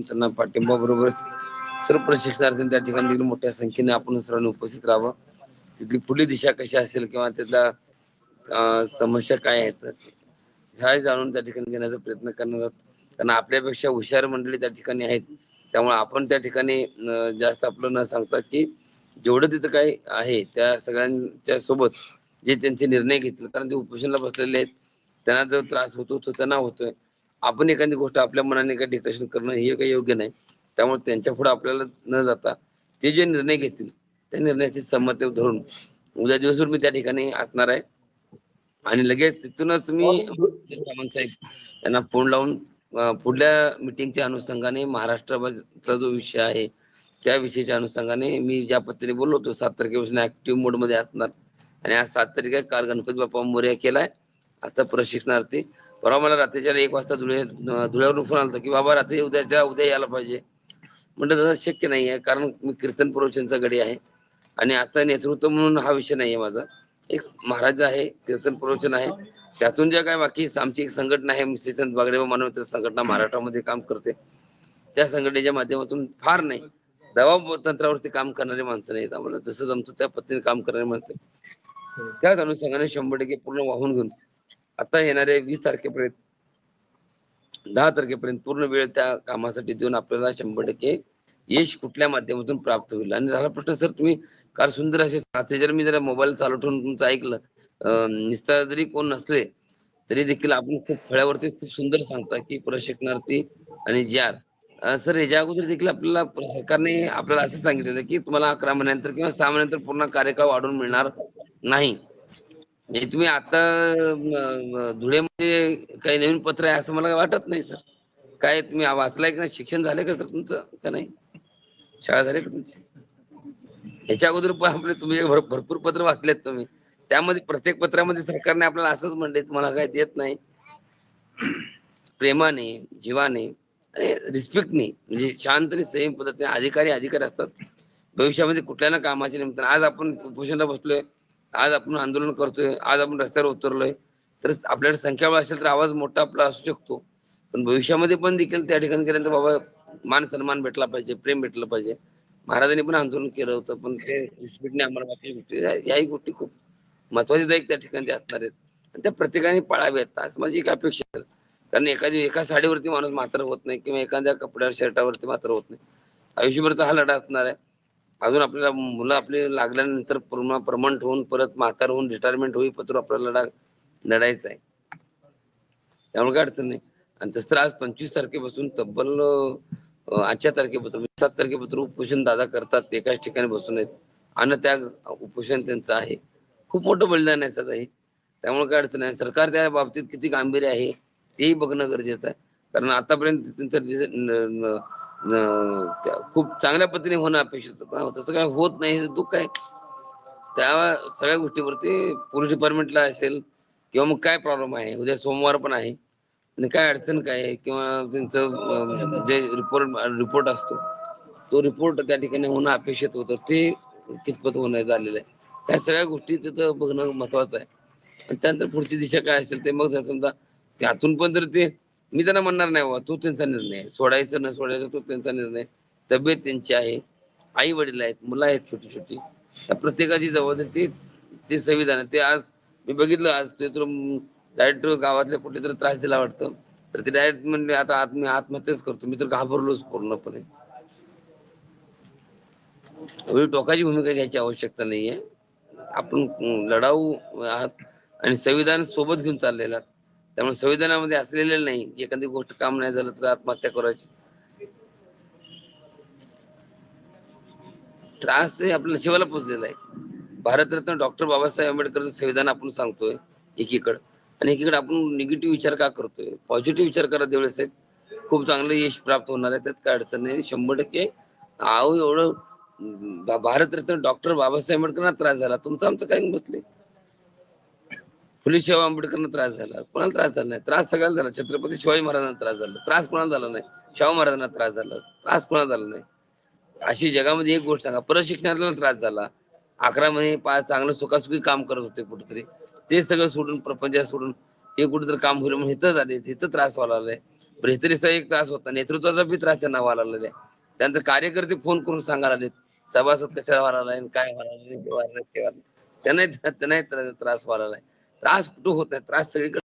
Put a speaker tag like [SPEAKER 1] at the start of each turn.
[SPEAKER 1] त्यांना पाठिंबा बरोबर सर्व प्रशिक्षणार्थी त्या ठिकाणी देखील मोठ्या संख्येने आपण सर्वांनी उपस्थित राहावं. तिथली पुढली दिशा कशी असेल किंवा त्यातल्या समस्या काय आहेत ह्या जाणून त्या ठिकाणी घेण्याचा प्रयत्न करणार आहोत. कारण आपल्यापेक्षा हुशार मंडळी त्या ठिकाणी आहेत. त्यामुळे आपण त्या ठिकाणी जास्त आपलं न सांगता की जेवढं तिथं काय आहे त्या सगळ्यांच्या सोबत जे त्यांचे निर्णय घेतले कारण ते उपोषणाला बसलेले आहेत. त्यांना जो त्रास होतो तो त्यांना होतोय. आपण एखादी गोष्ट आपल्या मनाने काही डिक्रेशन करणं हे काही योग्य नाही. त्यामुळे त्यांच्या पुढे आपल्याला न जाता ते जे निर्णय घेतील त्या निर्णयाची संमती धरून उद्या दिवसभर मी त्या ठिकाणी असणार आहे. आणि लगेच तिथूनच मी सामंत साहेब यांना फोन लावून पुढल्या मिटिंगच्या अनुषंगाने महाराष्ट्राचा जो विषय आहे त्या विषयाच्या अनुषंगाने मी ज्या पद्धतीने बोललो होतो सात तारखेपासून ऍक्टिव्ह मोडमध्ये असणार. आणि आज सात तारीख काल गणपती बाप्पा मोर्या केलाय. आता प्रशिक्षणार्थी परवा मला रात्रीच्या एक वाजता धुळे धुळ्यावरून फोन आला की बाबा रात्री उद्याच्या उद्या यायला पाहिजे. म्हटलं तसं शक्य नाही आहे कारण मी कीर्तन प्रवचनचा गडी आहे आणि आता नेतृत्व म्हणून हा विषय नाही आहे माझा. एक महाराज आहे कीर्तन प्रवचन आहे. त्यातून ज्या काय बाकी आमची एक संघटना आहे श्रीसंत बागडे व मानवता संघटना महाराष्ट्रामध्ये काम करते. त्या संघटनेच्या माध्यमातून फार नाही. दबाव तंत्रावरती काम करणारे माणसं नाहीत आम्हाला. जसं आमचं त्या पद्धतीने काम करणारी माणसं त्याच अनुषंगाने शंभर टक्के पूर्ण वाहून घेऊन आता येणाऱ्या वीस तारखेपर्यंत दहा तारखेपर्यंत पूर्ण वेळ त्या कामासाठी देऊन आपल्याला शंभर टक्के यश कुठल्या माध्यमातून प्राप्त होईल? आणि झाला प्रश्न सर तुम्ही कार सुंदर असे ते जर मी जरा मोबाईल चालू ठेवून तुमचं ऐकलं निस्तार निस्ता जरी कोण नसले तरी देखील आपण खूप फळ्यावरती खूप सुंदर सांगता की प्रशिक्षणार्थी आणि जार सर याच्या अगोदर देखील आपल्याला सरकारने आपल्याला असं सांगितलेलं की तुम्हाला अकरा महिन्यानंतर किंवा सहा महिन्यानंतर पूर्ण कार्यकाळ वाढवून मिळणार नाही. म्हणजे तुम्ही आता धुळेमध्ये काही नवीन पत्र आहे असं मला वाटत नाही सर. काय तुम्ही वाचलाय का शिक्षण झालंय का सर तुमचं? का नाही? शाळा झाली का तुमची? याच्या अगोदर पण आपले तुम्ही भरपूर पत्र वाचलेत तुम्ही. त्यामध्ये प्रत्येक पत्रामध्ये सरकारने आपल्याला असंच म्हणले तुम्हाला काय देत नाही. प्रेमाने जीवाने आणि रिस्पेक्टने म्हणजे शांत आणि संयम पद्धतीने अधिकारी अधिकारी असतात. भविष्यामध्ये कुठल्या ना कामाच्या निमित्तानं. आज आपण उपोषणाला बसलोय. आज आपण आंदोलन करतोय आज आपण रस्त्यावर उतरलोय. तर आपल्याकडे संख्याबळ असेल तर आवाज मोठा आपला असू शकतो. पण भविष्यामध्ये पण देखील त्या ठिकाणी गेल्यानंतर बाबा मान सन्मान भेटला पाहिजे प्रेम भेटलं पाहिजे. महाराजांनी पण आंदोलन केलं होतं पण ते रिस्पेक्टने आम्हाला बाकी गोष्टी याही गोष्टी खूप महत्त्वाच्या दायक त्या ठिकाणी असणार आहेत. आणि त्या प्रत्येकाने पाळाव्यात असं माझी एक अपेक्षा आहे. कारण एखादी एका साडीवरती माणूस मात्र होत नाही किंवा एखाद्या कपड्यावर शर्टावरती मात्र होत नाही. आयुष्यभरचा हा लढा असणार आहे. अजून आपल्याला मुलं आपली लागल्यानंतर पूर्ण परमनंट होऊन परत म्हातार होऊन रिटायरमेंट होईपत्र आपल्याला लढा लढायचा आहे. त्यामुळे काय अडचण नाही. आणि तसं तर आज पंचवीस तारखेपासून तब्बल आजच्या तारखेपासून सात तारखेपासून उपोषण दादा करतात एकाच ठिकाणी बसून आहेत. अन्न त्याग उपोषण त्यांचं आहे. खूप मोठं बलिदान आहे सध्या हे. त्यामुळे काय अडचण आहे सरकार त्या बाबतीत किती गांभीर्य आहे तेही बघणं गरजेचं आहे. कारण आतापर्यंत त्यांचं खूप चांगल्या पद्धतीने होणं अपेक्षित होतं. तसं काय होत नाही हे दुःख आहे. त्या सगळ्या गोष्टीवरती पोलीस डिपार्टमेंटला असेल किंवा मग काय प्रॉब्लेम आहे? उद्या सोमवार पण आहे. आणि काय अडचण काय आहे? किंवा त्यांचं जे रिपोर्ट रिपोर्ट असतो तो रिपोर्ट त्या ठिकाणी होणं अपेक्षित होतं. ते कितपत होणं झालेलं आहे. त्या सगळ्या गोष्टी तिथं बघणं महत्वाचं आहे. आणि त्यानंतर पुढची दिशा काय असेल ते मग समजा त्यातून पण जर ते मी त्यांना म्हणणार नाही बाबा तो त्यांचा निर्णय सोडायचं न सोडायचं तो त्यांचा निर्णय. तब्येत त्यांची आहे आई वडील आहेत मुलं आहेत छोटी छोटी त्या प्रत्येकाची जबाबदारी ते संविधान आहे. ते आज मी बघितलं आज ते तर डायरेक्ट गावातल्या कुठेतरी त्रास दिला वाटतं. तर ते डायरेक्ट म्हणजे आता आत्म आत्महत्याच करतो. मी तर घाबरलोच पूर्णपणे. एवढी टोकाची भूमिका घ्यायची आवश्यकता नाहीये. आपण लढाऊ आहात आणि संविधान सोबत घेऊन चाललेला आहात. त्यामुळे संविधानामध्ये असलेलं नाही. की एखादी गोष्ट काम नाही झालं तर आत्महत्या करायची. त्रास हे आपल्या शिवाला पोचलेला आहे. भारतरत्न डॉक्टर बाबासाहेब आंबेडकरचं संविधान आपण सांगतोय एकीकडं. आणि एकीकडे आपण निगेटिव्ह विचार का करतोय? पॉझिटिव्ह विचार करा देवळे साहेब. खूप चांगलं यश प्राप्त होणार आहे. त्यात काय अडचण नाही. शंभर टक्के आहो एवढं भारतरत्न डॉक्टर बाबासाहेब आंबेडकरांना त्रास झाला. तुमचं आमचं काय बसले फुले शाहू आंबेडकरना त्रास झाला. कोणाला त्रास झाला नाही? त्रास सगळ्याला झाला. छत्रपती शिवाजी महाराजांना त्रास झाला. त्रास कोणाला झाला नाही? शाहू महाराजांना त्रास झाला. त्रास कोणाला झाला नाही? अशी जगामध्ये एक गोष्ट सांगा. प्रशिक्षणाला त्रास झाला. अकरा महिने पाच चांगलं सुखासुखी काम करत होते कुठेतरी. ते सगळं सोडून प्रपंच सोडून हे कुठेतरी काम होईल म्हणून इथं झाले. इथं त्रास व्हायला लागलाय. ब्रेहतरीचा एक त्रास होता. नेतृत्वाचा बी त्रास त्यांना व्हायला लागलेला आहे त्यांचे कार्यकर्ते फोन करून सांगायला आलेत सभासद कशाला व्हायला लागले काय व्हायला लागले हे त्यांना ते व्हायला त्यांनाही त्यांनाही त्रास व्हायला लागला त्रास कुठं होत आहे त्रास सगळीकडे